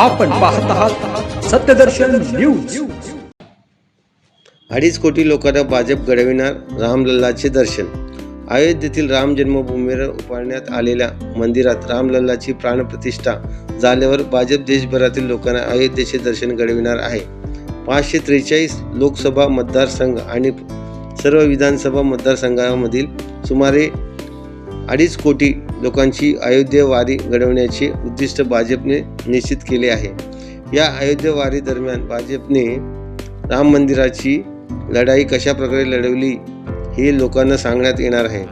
आपण पाहत आहात सत्यदर्शन न्यूज. अडीच कोटी लोकांना भाजप घडविणार रामलल्लाचे दर्शन. अयोध्येतील राम जन्मभूमीवर उभारण्यात आलेल्या मंदिरात रामलल्लाची प्राणप्रतिष्ठा झाल्यावर भाजप देशभरातील लोकांना अयोध्येचे दर्शन घडविणार आहे. पाचशे त्रेचाळीस लोकसभा मतदारसंघ आणि सर्व विधानसभा मतदारसंघामधील सुमारे अडीच कोटी लोकांची अयोध्यावारी घडवण्याचे उद्दिष्ट भाजपने निश्चित केले आहे. या अयोध्यावारी दरम्यान भाजपने राम मंदिराची लढाई कशा प्रकारे लढवली हे लोकांना सांगण्यात येणार आहे.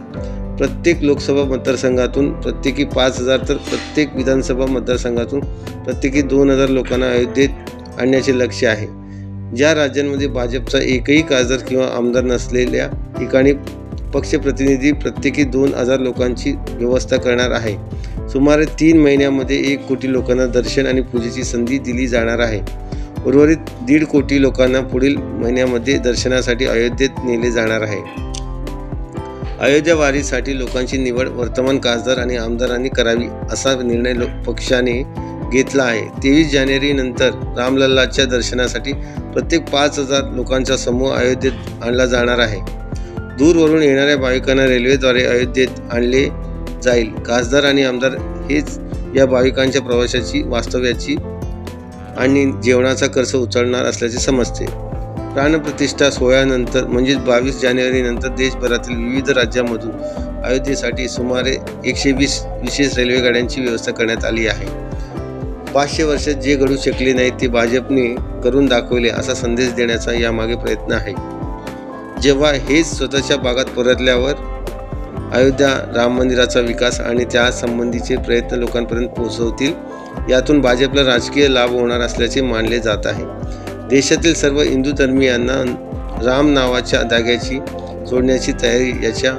प्रत्येक लोकसभा मतदारसंघातून प्रत्येकी पाच हजार तर प्रत्येक विधानसभा मतदारसंघातून प्रत्येकी दोन हजार लोकांना अयोध्येत आणण्याचे लक्ष आहे. ज्या राज्यांमध्ये भाजपचा एकही खासदार किंवा आमदार नसलेल्या ठिकाणी पक्षप्रतिनिधी प्रत्येकी दोन हजार लोकांची व्यवस्था करणार आहे. सुमारे तीन महिन्यामध्ये एक कोटी लोकांना दर्शन आणि पूजेची संधी दिली जाणार आहे. उर्वरित दीड कोटी लोकांना पुढील महिन्यामध्ये दर्शनासाठी अयोध्येत नेले जाणार आहे. अयोध्या वारीसाठी लोकांची निवड वर्तमान खासदार आणि आमदारांनी करावी असा निर्णय लो पक्षाने घेतला आहे. तेवीस जानेवारीनंतर रामलल्लाच्या दर्शनासाठी प्रत्येक पाच हजार लोकांचा समूह अयोध्येत आणला जाणार आहे. दूरवरून येणाऱ्या भाविकांना रेल्वेद्वारे अयोध्येत आणले जाईल. खासदार आणि आमदार हेच या भाविकांच्या प्रवासाची वास्तव्याची आणि जेवणाचा खर्च उचलणार असल्याचे समजते. प्राणप्रतिष्ठा सोहळ्यानंतर म्हणजेच बावीस जानेवारीनंतर देशभरातील विविध राज्यांमधून अयोध्येसाठी सुमारे एकशे वीस विशेष रेल्वेगाड्यांची व्यवस्था करण्यात आली आहे. पाचशे वर्षात जे घडू शकले नाही ते भाजपने करून दाखवले असा संदेश देण्याचा यामागे प्रयत्न आहे. जेव्हा हेच स्वतःच्या भागात परतल्यावर अयोध्या राम मंदिराचा विकास आणि त्या संबंधीचे प्रयत्न लोकांपर्यंत पोहोचवतील यातून भाजपला राजकीय लाभ होणार असल्याचे मानले जात आहे. देशातील सर्व हिंदू धर्मीयांना राम नावाच्या धाग्याची जोडण्याची तयारी याच्या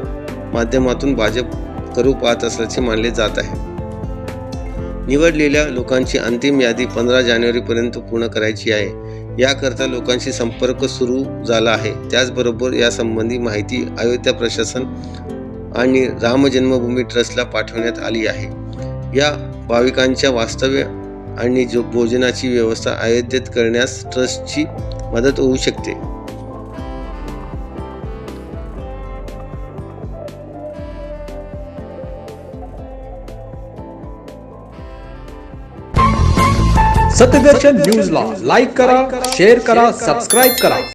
माध्यमातून भाजप करू पाहत असल्याचे मानले जात आहे. निवडलेल्या लोकांची अंतिम यादी पंधरा जानेवारीपर्यंत पूर्ण करायची आहे. याकरता लोकांशी संपर्क सुरू झाला आहे. त्याचबरोबर यासंबंधी माहिती अयोध्या प्रशासन आणि रामजन्मभूमी ट्रस्टला पाठवण्यात आली आहे. या भाविकांच्या वास्तव्य आणि जो भोजनाची व्यवस्था अयोध्येत करण्यास ट्रस्टची मदत होऊ शकते. सत्यदर्शन न्यूजला लाईक करा शेअर करा सबस्क्राईब करा.